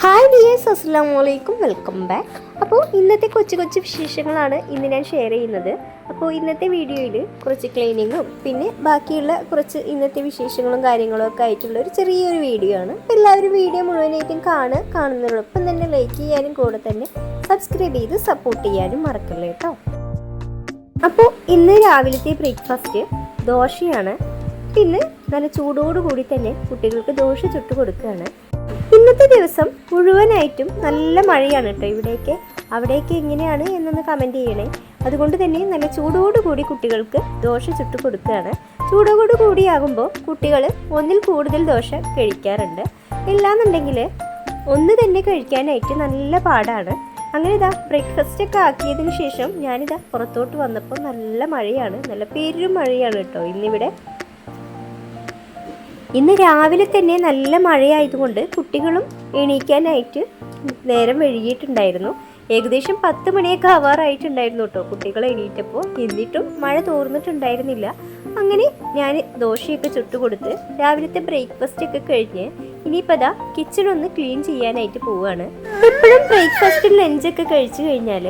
Hi dears അസ്സാം വലൈക്കും welcome back അപ്പോൾ ഇന്നത്തെ കൊച്ചു കൊച്ചു വിശേഷങ്ങളാണ് ഇന്ന് ഞാൻ ഷെയർ ചെയ്യുന്നത്. അപ്പോൾ ഇന്നത്തെ വീഡിയോയിൽ കുറച്ച് ക്ലീനിങ്ങും പിന്നെ ബാക്കിയുള്ള കുറച്ച് ഇന്നത്തെ വിശേഷങ്ങളും കാര്യങ്ങളും ഒക്കെ ആയിട്ടുള്ള ഒരു ചെറിയൊരു വീഡിയോ ആണ്. അപ്പോൾ എല്ലാവരും വീഡിയോ മുഴുവനായിട്ടും കാണുക. കാണുന്നതിനൊപ്പം തന്നെ ലൈക്ക് ചെയ്യാനും കൂടെ തന്നെ സബ്സ്ക്രൈബ് ചെയ്ത് സപ്പോർട്ട് ചെയ്യാനും മറക്കല്ലേ കേട്ടോ അപ്പോൾ ഇന്ന് രാവിലത്തെ ബ്രേക്ക്ഫാസ്റ്റ് ദോശയാണ്. പിന്നെ നല്ല ചൂടോടുകൂടി തന്നെ കുട്ടികൾക്ക് ദോശ ചുട്ട് കൊടുക്കുകയാണ്. ഇന്നത്തെ ദിവസം മുഴുവനായിട്ടും നല്ല മഴയാണ് കേട്ടോ ഇവിടേക്ക്. അവിടേക്ക് എങ്ങനെയാണ് എന്നൊന്ന് കമന്റ് ചെയ്യണേ. അതുകൊണ്ട് തന്നെ നല്ല ചൂടോടുകൂടി കുട്ടികൾക്ക് ദോശ ചുട്ട് കൊടുക്കുകയാണ്. ചൂടോട് കൂടിയാകുമ്പോൾ കുട്ടികൾ ഒന്നിൽ കൂടുതൽ ദോശ കഴിക്കാറുണ്ട്. ഇല്ലാന്നുണ്ടെങ്കിൽ ഒന്ന് തന്നെ കഴിക്കാനായിട്ട് നല്ല പാടാണ്. അങ്ങനെ ഇതാ ബ്രേക്ക്ഫാസ്റ്റ് ഒക്കെ ആക്കിയതിന് ശേഷം ഞാനിതാ പുറത്തോട്ട് വന്നപ്പോൾ നല്ല മഴയാണ്. നല്ല പെരും മഴയാണ് കേട്ടോ ഇന്നിവിടെ. ഇന്ന് രാവിലെ തന്നെ നല്ല മഴയായതുകൊണ്ട് കുട്ടികളും എണീക്കാനായിട്ട് നേരം വഴുകിയിട്ടുണ്ടായിരുന്നു ഏകദേശം പത്ത് മണിയൊക്കെ ആവാറായിട്ടുണ്ടായിരുന്നു കേട്ടോ. കുട്ടികൾ എണീറ്റപ്പോൾ എന്നിട്ടും മഴ തോർന്നിട്ടുണ്ടായിരുന്നില്ല. അങ്ങനെ ഞാൻ ദോശയൊക്കെ ചുട്ടുകൊടുത്ത് രാവിലത്തെ ബ്രേക്ക്ഫാസ്റ്റ് ഒക്കെ കഴിഞ്ഞ് ഇനിയിപ്പോൾ അതാ കിച്ചൺ ഒന്ന് ക്ലീൻ ചെയ്യാനായിട്ട് പോവുകയാണ് എപ്പോഴും ബ്രേക്ക്ഫാസ്റ്റും ലഞ്ചൊക്കെ കഴിച്ചു കഴിഞ്ഞാൽ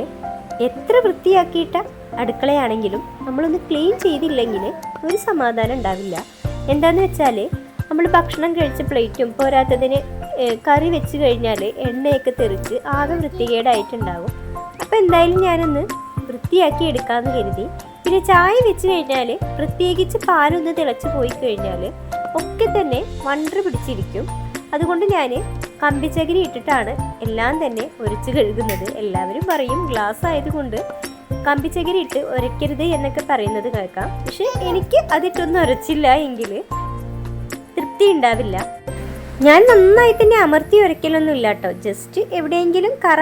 എത്ര വൃത്തിയാക്കിയിട്ട അടുക്കളയാണെങ്കിലും നമ്മളൊന്ന് ക്ലീൻ ചെയ്തില്ലെങ്കിൽ ഒരു സമാധാനം ഉണ്ടാവില്ല. എന്താണെന്ന് വെച്ചാൽ നമ്മൾ ഭക്ഷണം കഴിച്ച പ്ലേറ്റും പോരാത്തതിന് കറി വെച്ച് കഴിഞ്ഞാൽ എണ്ണയൊക്കെ തെറിച്ച് ആകെ വൃത്തികേടായിട്ടുണ്ടാകും അപ്പോൾ എന്തായാലും ഞാനൊന്ന് വൃത്തിയാക്കി എടുക്കാമെന്ന് കരുതി. പിന്നെ ചായ വെച്ച് കഴിഞ്ഞാൽ പ്രത്യേകിച്ച് പാലൊന്ന് തിളച്ച് പോയി കഴിഞ്ഞാൽ ഒക്കെ തന്നെ വണ്ടർ പിടിച്ചിരിക്കും. അതുകൊണ്ട് ഞാൻ കമ്പിച്ചകിരി ഇട്ടിട്ടാണ് എല്ലാം തന്നെ ഒരച്ച് കഴുകുന്നത്. എല്ലാവരും പറയും ഗ്ലാസ് ആയതുകൊണ്ട് കമ്പിച്ചകിരി ഇട്ട് ഉരയ്ക്കരുത് എന്നൊക്കെ പറയുന്നത് കേൾക്കാം. പക്ഷേ എനിക്ക് അതിട്ടൊന്നും ഉരച്ചില്ല എങ്കിൽ തൃപ്തി ഉണ്ടാവില്ല ഞാൻ നന്നായി തന്നെ അമർത്തി ഉരയ്ക്കലൊന്നും ഇല്ല കേട്ടോ ജസ്റ്റ് എവിടെയെങ്കിലും കറ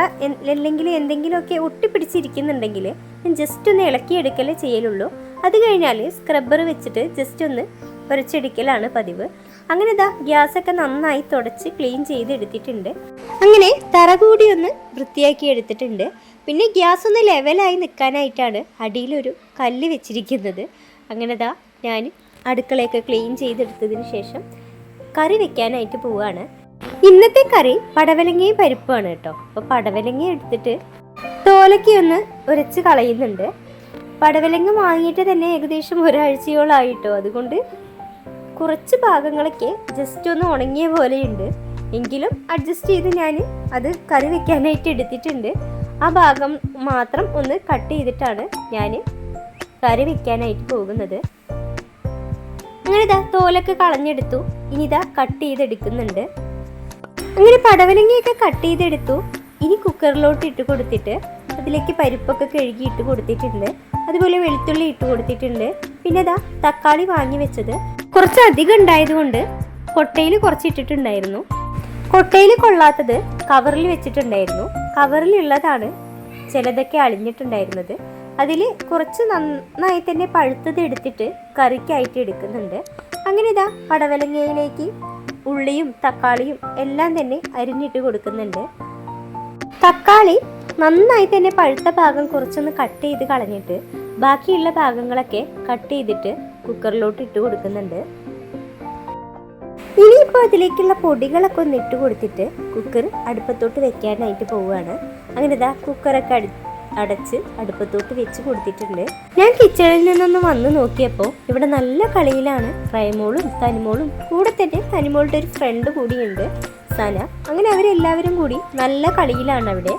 അല്ലെങ്കിൽ എന്തെങ്കിലുമൊക്കെ ഒട്ടിപ്പിടിച്ചിരിക്കുന്നുണ്ടെങ്കിൽ ഞാൻ ജസ്റ്റ് ഒന്ന് ഇളക്കിയെടുക്കലേ ചെയ്യലുള്ളൂ. അത് കഴിഞ്ഞാൽ സ്ക്രബ്ബർ വെച്ചിട്ട് ജസ്റ്റ് ഒന്ന് ഉരച്ചെടുക്കലാണ് പതിവ്. അങ്ങനെ ഇതാ ഗ്യാസൊക്കെ നന്നായി തുടച്ച് ക്ലീൻ ചെയ്ത് എടുത്തിട്ടുണ്ട് അങ്ങനെ തറ കൂടി ഒന്ന് വൃത്തിയാക്കി എടുത്തിട്ടുണ്ട്. പിന്നെ ഗ്യാസ് ഒന്ന് ലെവലായി നിൽക്കാനായിട്ടാണ് അടിയിലൊരു കല്ല് വെച്ചിരിക്കുന്നത്. അങ്ങനെ ദാ ഞാൻ അടുക്കളയൊക്കെ ക്ലീൻ ചെയ്തെടുത്തതിന് ശേഷം കറി വെക്കാനായിട്ട് പോവാണ്. ഇന്നത്തെ കറി പടവലങ്ങയും പരിപ്പുമാണ് കേട്ടോ. അപ്പോൾ പടവലങ്ങ എടുത്തിട്ട് തോലയ്ക്ക് ഒന്ന് ഉരച്ച് കളയുന്നുണ്ട്. പടവലങ്ങ വാങ്ങിയിട്ട് തന്നെ ഏകദേശം ഒരാഴ്ചയോളായിട്ടോ. അതുകൊണ്ട് കുറച്ച് ഭാഗങ്ങളൊക്കെ ജസ്റ്റ് ഒന്ന് ഉണങ്ങിയ പോലെയുണ്ട്. എങ്കിലും അഡ്ജസ്റ്റ് ചെയ്ത് ഞാൻ അത് കറി വെക്കാനായിട്ട് എടുത്തിട്ടുണ്ട്. ആ ഭാഗം മാത്രം ഒന്ന് കട്ട് ചെയ്തിട്ടാണ് ഞാൻ കറി വെക്കാനായിട്ട് പോകുന്നത്. അങ്ങനെ തോലൊക്കെ കളഞ്ഞെടുത്തു. ഇനി ഇതാ കട്ട് ചെയ്തെടുക്കുന്നുണ്ട്. അങ്ങനെ പടവലങ്ങയൊക്കെ കട്ട് ചെയ്തെടുത്തു. ഇനി കുക്കറിലോട്ട് ഇട്ട് കൊടുത്തിട്ട് അതിലേക്ക് പരിപ്പൊക്കെ കഴുകി ഇട്ട് കൊടുത്തിട്ടുണ്ട്. അതുപോലെ വെളുത്തുള്ളി ഇട്ട് കൊടുത്തിട്ടുണ്ട്. പിന്നെ ഇതാ തക്കാളി വാങ്ങി വെച്ചത്. കുറച്ച് അധികം ഉണ്ടായതുകൊണ്ട് കൊട്ടയിൽ കുറച്ച് ഇട്ടിട്ടുണ്ടായിരുന്നു. കൊട്ടയിൽ കൊള്ളാത്തത് കവറിൽ വെച്ചിട്ടുണ്ടായിരുന്നു. കവറിലുള്ളതാണ് ചിലതൊക്കെ അളിഞ്ഞിട്ടുണ്ടായിരുന്നത്. അതിൽ കുറച്ച് നന്നായി തന്നെ പഴുത്തത് എടുത്തിട്ട് കറിക്കായിട്ട് എടുക്കുന്നുണ്ട്. അങ്ങനെ ഇതാ പടവലങ്ങയിലേക്ക് ഉള്ളിയും തക്കാളിയും എല്ലാം തന്നെ അരിഞ്ഞിട്ട് കൊടുക്കുന്നുണ്ട്. തക്കാളി നന്നായി തന്നെ പഴുത്ത ഭാഗം കുറച്ചൊന്ന് കട്ട് ചെയ്ത് കളഞ്ഞിട്ട് ബാക്കിയുള്ള ഭാഗങ്ങളൊക്കെ കട്ട് ചെയ്തിട്ട് കുക്കറിലോട്ട് ഇട്ട് കൊടുക്കുന്നുണ്ട്. ഇനിയിപ്പോൾ അതിലേക്കുള്ള പൊടികളൊക്കെ ഒന്ന് ഇട്ട് കൊടുത്തിട്ട് കുക്കർ അടുപ്പത്തോട്ട് വെക്കാനായിട്ട് പോവുകയാണ്. അങ്ങനെ ഇതാ കുക്കറൊക്കെ അടി അടച്ച് അടുപ്പത്തോട്ട് വെച്ച് കൊടുത്തിട്ടുണ്ട്. ഞാൻ കിച്ചണിൽ നിന്നൊന്ന് വന്ന് നോക്കിയപ്പോൾ ഇവിടെ നല്ല കളിയിലാണ് റൈമോളും തനിമോളും. കൂടെ തന്നെ തനിമോളുടെ ഒരു ഫ്രണ്ട് കൂടിയുണ്ട് സന. അങ്ങനെ അവരെല്ലാവരും കൂടി നല്ല കളിയിലാണ് അവിടെ.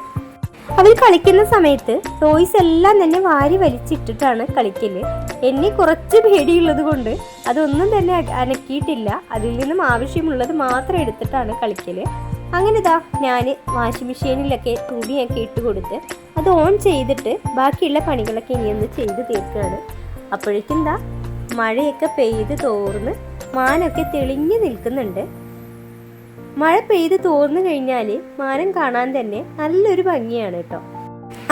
അവർ കളിക്കുന്ന സമയത്ത് ടോയ്സ് എല്ലാം തന്നെ വാരി വലിച്ചിട്ടിട്ടാണ് കളിക്കൽ. എന്നെ കുറച്ച് പേടിയുള്ളത് കൊണ്ട് അതൊന്നും തന്നെ അനക്കിയിട്ടില്ല. അതിൽ നിന്നും ആവശ്യമുള്ളത് മാത്രം എടുത്തിട്ടാണ് കളിക്കൽ. അങ്ങനെ ഇതാ ഞാൻ വാഷിംഗ് മെഷീനിലൊക്കെ തുണിയൊക്കെ ഇട്ട് കൊടുത്ത് അത് ഓൺ ചെയ്തിട്ട് ബാക്കിയുള്ള പണികളൊക്കെ ഇനി ഒന്ന് ചെയ്ത് തീർക്കുകയാണ് അപ്പോഴേക്കും എന്താ മഴയൊക്കെ പെയ്ത് തോർന്ന് മാനൊക്കെ തെളിഞ്ഞു നിൽക്കുന്നുണ്ട്. മഴ പെയ്ത് തോർന്നു കഴിഞ്ഞാൽ മാനം കാണാൻ തന്നെ നല്ലൊരു ഭംഗിയാണ് കേട്ടോ.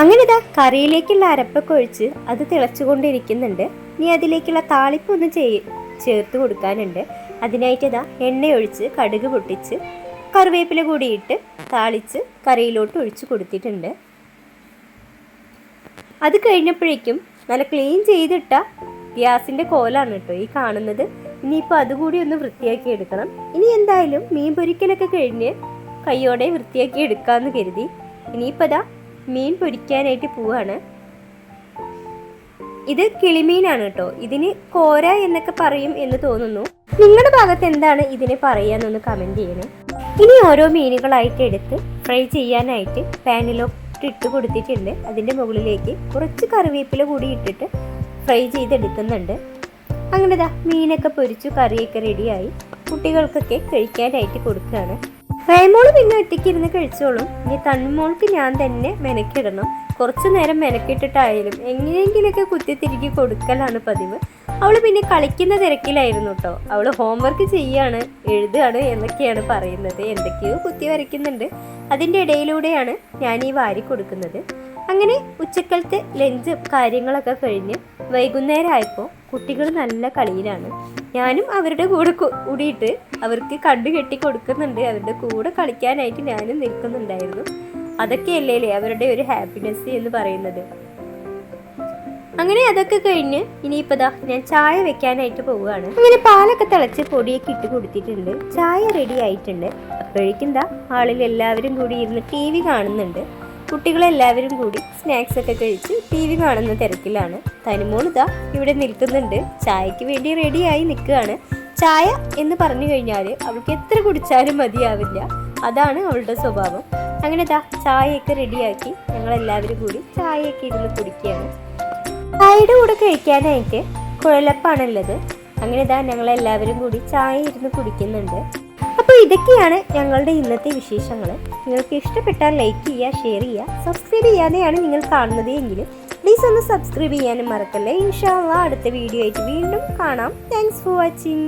അങ്ങനെ ഇതാ കറിയിലേക്കുള്ള അരപ്പൊക്കെ ഒഴിച്ച് അത് തിളച്ചുകൊണ്ടിരിക്കുന്നുണ്ട്. ഇനി അതിലേക്കുള്ള താളിപ്പൊന്ന് ചേർത്ത് കൊടുക്കാനുണ്ട്. അതിനായിട്ട് ഇതാ എണ്ണയൊഴിച്ച് കടുക് പൊട്ടിച്ച് കറിവേപ്പില കൂടി ഇട്ട് താളിച്ച് കറിയിലോട്ട് ഒഴിച്ച് കൊടുത്തിട്ടുണ്ട്. അത് കഴിഞ്ഞപ്പോഴേക്കും നല്ല ക്ലീൻ ചെയ്തിട്ട ഗ്യാസിന്റെ കോലാണ് കേട്ടോ ഈ കാണുന്നത്. ഇനിയിപ്പോൾ അതുകൂടി ഒന്ന് വൃത്തിയാക്കി എടുക്കണം. ഇനി എന്തായാലും മീൻ പൊരിക്കലൊക്കെ കഴിഞ്ഞ് കൈയോടെ വൃത്തിയാക്കി എടുക്കാമെന്ന് കരുതി. ഇനിയിപ്പോൾ ദാ മീൻ പൊരിക്കാനായിട്ട് പോവാണ്. ഇത് കിളിമീനാണ് കേട്ടോ. ഇതിന് കോര എന്നൊക്കെ പറയും എന്ന് തോന്നുന്നു. നിങ്ങളുടെ ഭാഗത്ത് എന്താണ് ഇതിനെ പറയാന്നൊന്ന് കമന്റ് ചെയ്യണേ. ഇനി ഓരോ മീനുകളായിട്ട് എടുത്ത് ഫ്രൈ ചെയ്യാനായിട്ട് പാനിലോട്ട് ഇട്ട് കൊടുത്തിട്ടുണ്ട്. അതിന്റെ മുകളിലേക്ക് കുറച്ച് കറിവേപ്പില കൂടി ഇട്ടിട്ട് ഫ്രൈ ചെയ്തെടുക്കുന്നുണ്ട്. അങ്ങനെ ദാ മീനൊക്കെ പൊരിച്ചു കറിയൊക്കെ റെഡിയായി. കുട്ടികൾക്കൊക്കെ കഴിക്കാനായിട്ട് കൊടുക്കുകയാണ്. റേമോൾ പിന്നെ ഒറ്റയ്ക്ക് ഇരുന്ന് കഴിച്ചോളും. ഇനി തണ്ണുമോൾക്ക് ഞാൻ തന്നെ മെനക്കിടണം. കുറച്ചു നേരം മെനക്കിട്ടിട്ടായാലും എങ്ങനെയെങ്കിലുമൊക്കെ കുത്തിത്തിരികി കൊടുക്കലാണ് പതിവ്. അവൾ പിന്നെ കളിക്കുന്ന തിരക്കിലായിരുന്നു കേട്ടോ അവൾ ഹോംവർക്ക് ചെയ്യാണ് എഴുതുകയാണ് എന്നൊക്കെയാണ് പറയുന്നത്. എന്തൊക്കെയോ കുത്തി വരയ്ക്കുന്നുണ്ട്. അതിന്റെ ഇടയിലൂടെയാണ് ഞാൻ ഈ വാരി കൊടുക്കുന്നത്. അങ്ങനെ ഉച്ചക്കലത്തെ ലഞ്ച് കാര്യങ്ങളൊക്കെ കഴിഞ്ഞ് വൈകുന്നേരം ആയപ്പോൾ കുട്ടികൾ നല്ല കളിയിലാണ്. ഞാനും അവരുടെ കൂടെ കൂടിയിട്ട് അവർക്ക് കണ്ടു കെട്ടി കൊടുക്കുന്നുണ്ട്. അവരുടെ കൂടെ കളിക്കാനായിട്ട് ഞാനും നിൽക്കുന്നുണ്ടായിരുന്നു. അതൊക്കെയല്ലേ അവരുടെ ഒരു ഹാപ്പിനെസ് എന്ന് പറയുന്നത്. അങ്ങനെ അതൊക്കെ കഴിഞ്ഞ് ഇനിയിപ്പതാ ദാ ഞാൻ ചായ വെക്കാനായിട്ട് പോവുകയാണ്. അങ്ങനെ പാലൊക്കെ തിളച്ച് പൊടിയൊക്കെ ഇട്ട് കൊടുത്തിട്ടുണ്ട്. ചായ റെഡി ആയിട്ടുണ്ട്. അപ്പോഴേക്കും ദാ ഹാളിൽ എല്ലാവരും കൂടി ഇരുന്ന് ടി വി കാണുന്നുണ്ട്. കുട്ടികളെല്ലാവരും കൂടി സ്നാക്സ് ഒക്കെ കഴിച്ച് ടി വി കാണുന്ന തിരക്കിലാണ്. തനിമോൾ ഇവിടെ നിൽക്കുന്നുണ്ട്. ചായക്ക് വേണ്ടി റെഡിയായി നിൽക്കുകയാണ്. ചായ എന്ന് പറഞ്ഞു കഴിഞ്ഞാൽ അവൾക്ക് എത്ര കുടിച്ചാലും മതിയാവില്ല. അതാണ് അവളുടെ സ്വഭാവം. അങ്ങനെ ദാ ചായയൊക്കെ റെഡിയാക്കി ഞങ്ങളെല്ലാവരും കൂടി ചായയൊക്കെ ഇരുന്ന് കുടിക്കുകയാണ്. ചായയുടെ കൂടെ കഴിക്കാനായിട്ട് കുഴലപ്പാണുള്ളത്. അങ്ങനെ ഇതാ ഞങ്ങൾ എല്ലാവരും കൂടി ചായ ഇരുന്ന് കുടിക്കുന്നുണ്ട്. അപ്പോൾ ഇതൊക്കെയാണ് ഞങ്ങളുടെ ഇന്നത്തെ വിശേഷങ്ങൾ. നിങ്ങൾക്ക് ഇഷ്ടപ്പെട്ടാൽ ലൈക്ക് ചെയ്യുക ഷെയർ ചെയ്യുക സബ്സ്ക്രൈബ് ചെയ്യാതെയാണ് നിങ്ങൾ കാണുന്നത് എങ്കിൽ പ്ലീസ് ഒന്ന് സബ്സ്ക്രൈബ് ചെയ്യാനും മറക്കല്ലേ. ഇൻഷാല്ല അടുത്ത വീഡിയോ ആയിട്ട് വീണ്ടും കാണാം. Thanks for watching